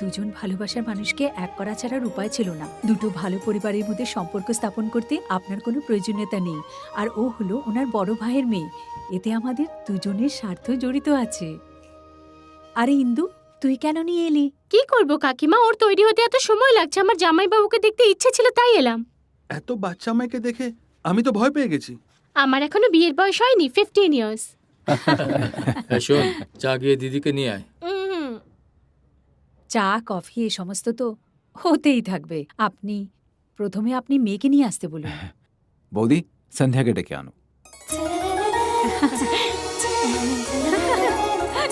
দুজন ভালোবাসার মানুষকে এক করা ছাড়ার উপায় ছিল না। দুটো ভালো পরিবারের মধ্যে সম্পর্ক স্থাপন করতে আপনার কোনো প্রয়োজনীয়তা নেই। আর ও হলো ওনার বড় ভাইয়ের মেয়ে। এতে আমাদের দুজনের স্বার্থ জড়িত আছে। আরে ইন্দু তুই কেন নিয়ে এলি? কি করব কাকিমা? ওর তৈরি হতে এত সময় লাগছে। আমার জামাইবাবুকে দেখতে ইচ্ছে ছিল তাই এলাম। এত বাচ্চা মেয়েকে দেখে আমি তো ভয় পেয়ে গেছি। আমার এখনও বিয়ের বয়স হয়নি ফিফটিন ইয়ার্স শোন চা গিয়ে দিদিকে নিয়ে আয়। চা কফি এ সমস্ত তো হতেই থাকবে। আপনি প্রথমে আপনি মেয়েকে নিয়ে আসতে বলুন। বৌদি সন্ধ্যাকে ডেকে আনো।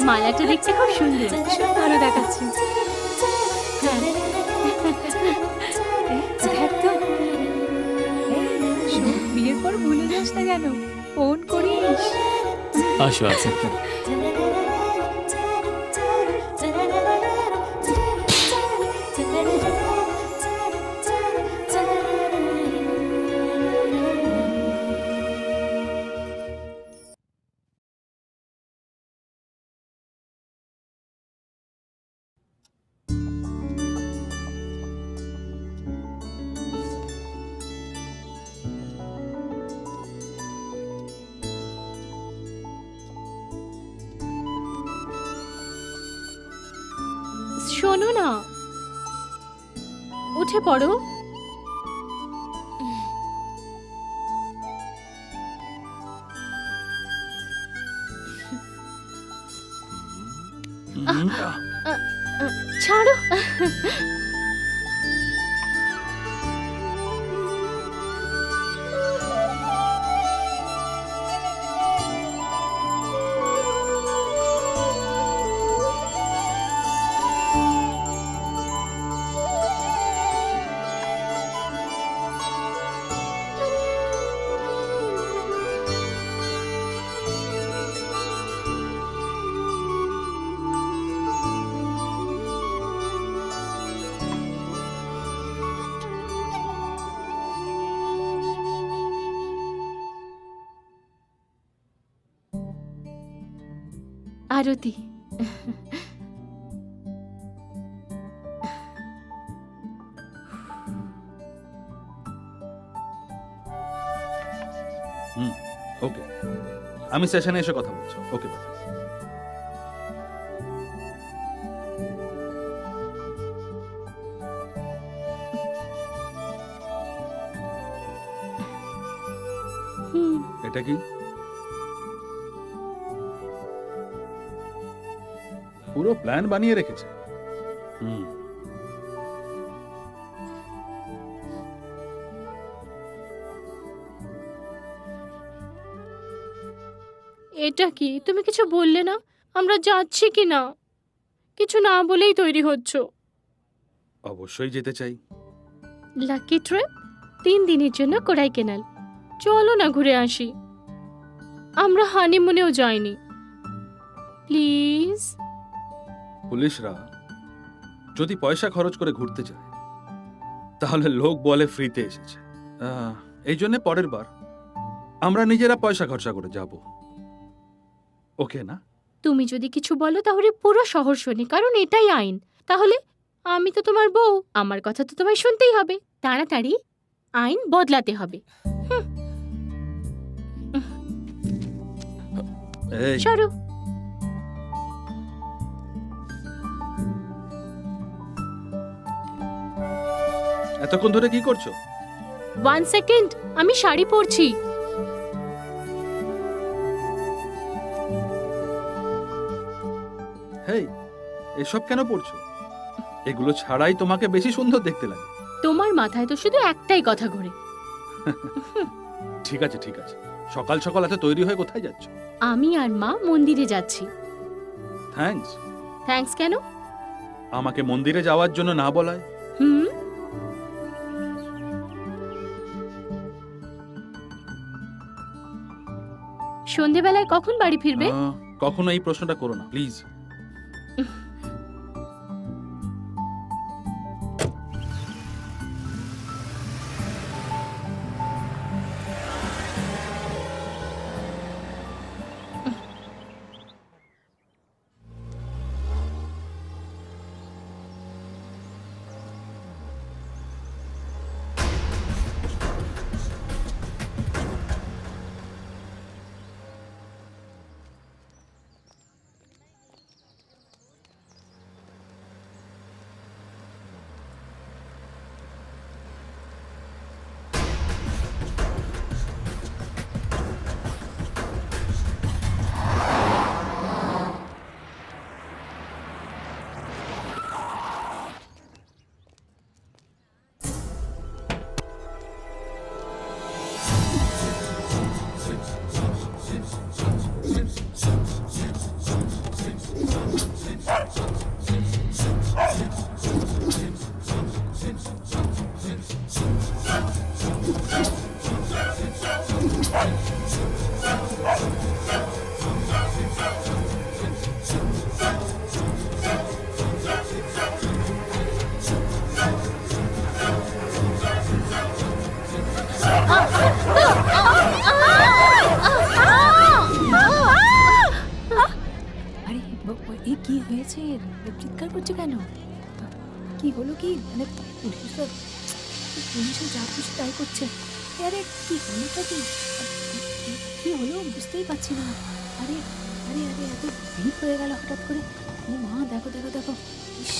মালাটা দেখতে খুব সুন্দর। ভালো দেখাচ্ছে। হ্যাঁ। বিয়ের পর ভুলে যাস না কেন ফোন করিস। আসো আসো। শোনো না। উঠে পড়ো। আরতি ওকে আমি সেশনে এসে কথা বলছি। ওকে হুম। এটা কি? পুরো প্ল্যান বানিয়ে রেখেছে। হুম। এটা কি? তুমি কিছু বললে না? আমরা যাচ্ছি কি না? কিছু না বলেই তৈরি হচ্ছ। অবশ্যই যেতে চাই। লাকি ট্রিপ তিন দিনের জন্য কোড়াই কেনাল। চলো না ঘুরে আসি। আমরা হানিমুনেও যাইনি। প্লিজ পুলিশরা যদি পয়সা খরচ করে ঘুরতে যায় তাহলে লোক বলে ফ্রিতে এসেছে। এই জন্য পরের বার আমরা নিজেরা পয়সা খরচা করে যাব। ওকে না? তুমি যদি কিছু বলো তাহলে পুরো শহর শোনে কারণ এটাই আইন। তাহলে আমি তো তোমার বউ আমার কথা তো তোমায় শুনতেই হবে। তাড়াতাড়ি আইন বদলাতে হবে। এই। সরো। এতক্ষণ ধরে কি করছ? ওয়ান সেকেন্ড আমি শাড়ি পরছি। হেই এসব কেন পড়ছো এগুলো ছাড়াই তোমাকে বেশি সুন্দর দেখতে লাগে। তোমার মাথায় তো শুধু একটাই কথা ঘোরে। ঠিক আছে ঠিক আছে। সকাল সকাল এত তৈরি হয়ে কোথায় যাচ্ছ? আমি আর মা মন্দিরে যাচ্ছি। থ্যাঙ্কস থ্যাঙ্কস কেন? আমাকে মন্দিরে যাওয়ার জন্য না বলায়। হুম? সন্ধেবেলায় কখন বাড়ি ফিরবে? কখনো এই প্রশ্নটা করো না প্লিজ হয়েছে? চিৎকার করছে কেন? কি হলো কি? মানে পুলিশ তো পুলিশও যা খুশি তাই করছে। আরে কি হলোটা কি? কি হলো? বুঝতেই পারছি না। আরে আরে আরে, এত ভিড় হয়ে গেল হঠাৎ করে। ও মা, দেখো দেখো দেখো। ইস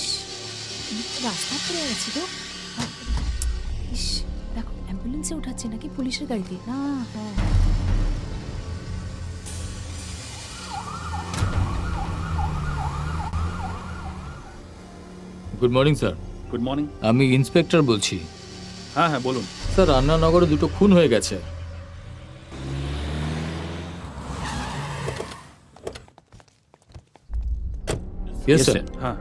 রাস্তা পড়ে গেছে তো ইস, দেখো অ্যাম্বুলেন্সে উঠাচ্ছে নাকি পুলিশের গাড়িতে? না হ্যাঁ। Good morning sir good morning আমি ইন্সপেক্টর বলছি। হ্যাঁ হ্যাঁ বলুন। স্যার রান্নানগরে দুটো খুন হয়ে গেছে। ইয়েস স্যার হ্যাঁ।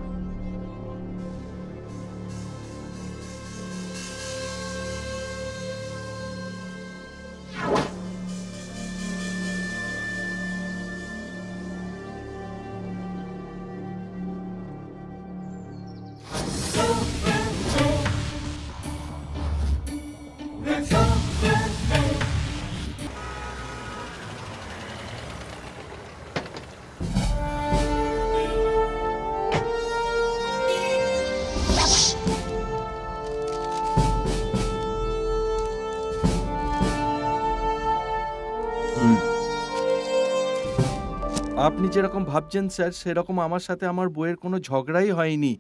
আপনি যেরকম ভাবছেন স্যার সেরকম আমার সাথে আমার বইয়ের কোনো ঝগড়াই হয়নি।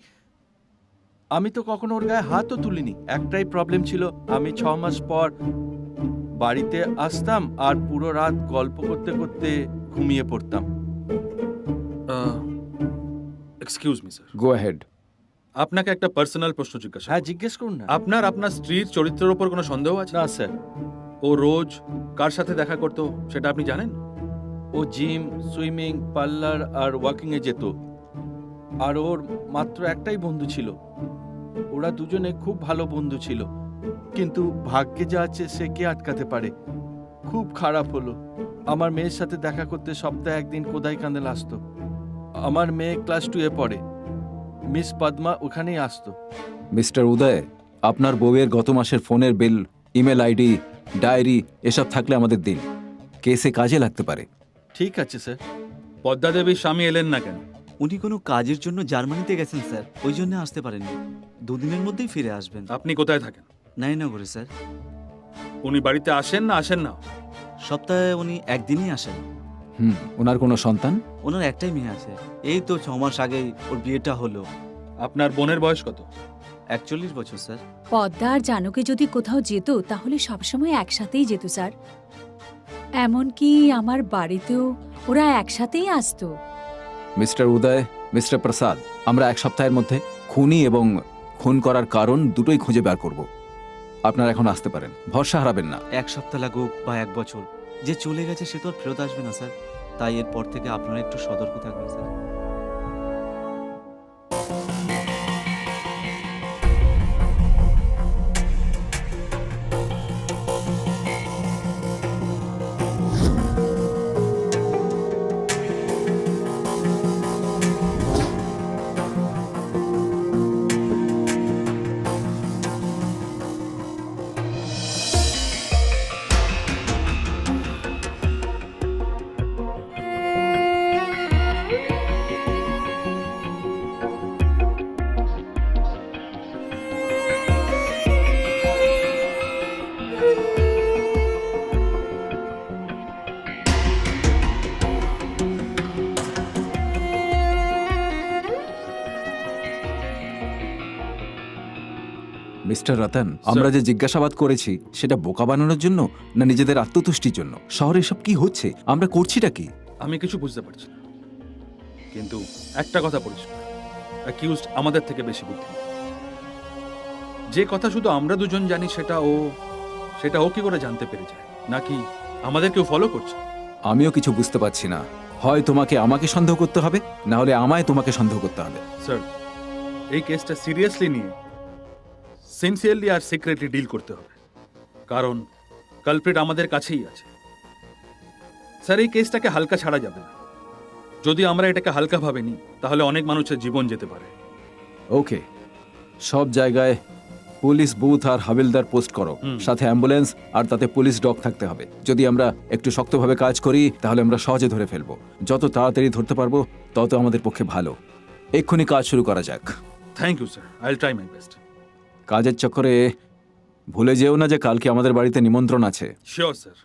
আমি তো কখনো ওর গায়ে হাতও তুলিনি। একটাই প্রবলেম ছিল আমি ছ মাস পর বাড়িতে আসতাম আর পুরো রাত গল্প করতে করতে ঘুমিয়ে পড়তাম। Excuse me sir go ahead আপনাকে একটা পার্সোনাল প্রশ্ন জিজ্ঞাসা হ্যাঁ জিজ্ঞেস করুন না। আপনার আপনার স্ত্রীর চরিত্রের উপর কোনো সন্দেহ আছে? না স্যার ও রোজ কার সাথে দেখা করতো সেটা আপনি জানেন? ও জিম, সুইমিং, পার্লার আর ওয়াকিং এ যেত। আর ওর মাত্র একটাই বন্ধু ছিল। ওরা দুজনে খুব ভালো বন্ধু ছিল। কিন্তু ভাগ্যে যা আছে সে কে আটকাতে পারে? খুব খারাপ হলো। আমার মেয়ের সাথে দেখা করতে সপ্তাহে একদিন কোদাই কান্দেল আসতো। আমার মেয়ে ক্লাস টুয়ে পড়ে। মিস পদ্মা ওখানেই আসতো। মিস্টার উদয়, আপনার বউয়ের গত মাসের ফোনের বিল, ইমেল আইডি, ডায়েরি, এসব থাকলে আমাদের দিন। কেসে কাজে লাগতে পারে। ঠিক আছে স্যার। পদ্মা দেবীর স্বামী এলেন না কেন? উনি কোনো কাজের জন্য জার্মানিতে গেছেন স্যার। ওই জন্য আসতে পারেননি। দুদিনের মধ্যেই ফিরে আসবেন। আপনি কোথায় থাকেন? নাইনগরে স্যার। উনি বাড়িতে আসেন না আসেন না? সপ্তাহে উনি একদিনই আসেন। হুম ওনার কোনো সন্তান? ওনার একটাই মেয়ে আছে। এই তো ছ মাস আগেই ওর বিয়েটা হলো। আপনার বোনের বয়স কত? একচল্লিশ বছর স্যার। পদ্মা আর জানকে যদি কোথাও যেত তাহলে সবসময় একসাথেই যেত স্যার। এমনকি আমার বাড়িতেও ওরা একসাথেই আসতো। মিস্টার উদয় মিস্টার প্রসাদ আমরা এক সপ্তাহের মধ্যে খুনি এবং খুন করার কারণ দুটোই খুঁজে বের করব। আপনারা এখন আসতে পারেন ভরসা হারাবেন না। এক সপ্তাহ লাগুক বা এক বছর যে চলে গেছে সে তো আর ফেরত আসবে না স্যার। তাই এরপর থেকে আপনারা একটু সতর্ক থাকবেন স্যার। মিস্টার রতন আমরা যে জিজ্ঞাসাবাদ করেছি সেটা বোকা বানানোর জন্য না নিজেদের আত্মতুষ্টির জন্য? শহরে এসব কি হচ্ছে? আমরা করছিটা কি? আমি কিছু বুঝতে পারছি না। কিন্তু একটা কথা পরিষ্কার অ্যাকিউজড আমাদের থেকে বেশি বুদ্ধি যে কথা শুধু আমরা দুজন জানি সেটা ও সেটা ও কি করে জানতে পেরে যায়? নাকি আমাদের কেউ ফলো করছে? আমিও কিছু বুঝতে পারছি না। হয় তোমাকে আমাকে সন্দেহ করতে হবে না হলে আমায় তোমাকে সন্দেহ করতে হবে। স্যার এই কেসটা সিরিয়াসলি নিয়ে সিনসিয়ারলি আর সিক্রেটলি ডিল করতে হবে। কারণ কালপ্রিট আমাদের কাছেই আছে। স্যার এই কেসটাকে হালকা ছাড়া যাবে না। যদি আমরা এটাকে হালকা ভাবে নিই তাহলে অনেক মানুষের জীবন যেতে পারে। ওকে। সব জায়গায় পুলিশ বুথ আর হাবিলদার পোস্ট করো। সাথে অ্যাম্বুলেন্স আর তাতে পুলিশ ডগ থাকতে হবে। যদি আমরা একটু শক্তভাবে কাজ করি তাহলে আমরা সহজে ধরে ফেলব। যত তাড়াতাড়ি ধরতে পারব তত আমাদের পক্ষে ভালো। এক্ষুনি কাজ শুরু করা যাক। Thank you sir I try my best কাজের চক্করে ভুলে যেও না যে কালকে আমাদের বাড়িতে নিমন্ত্রণ আছে। Sure sir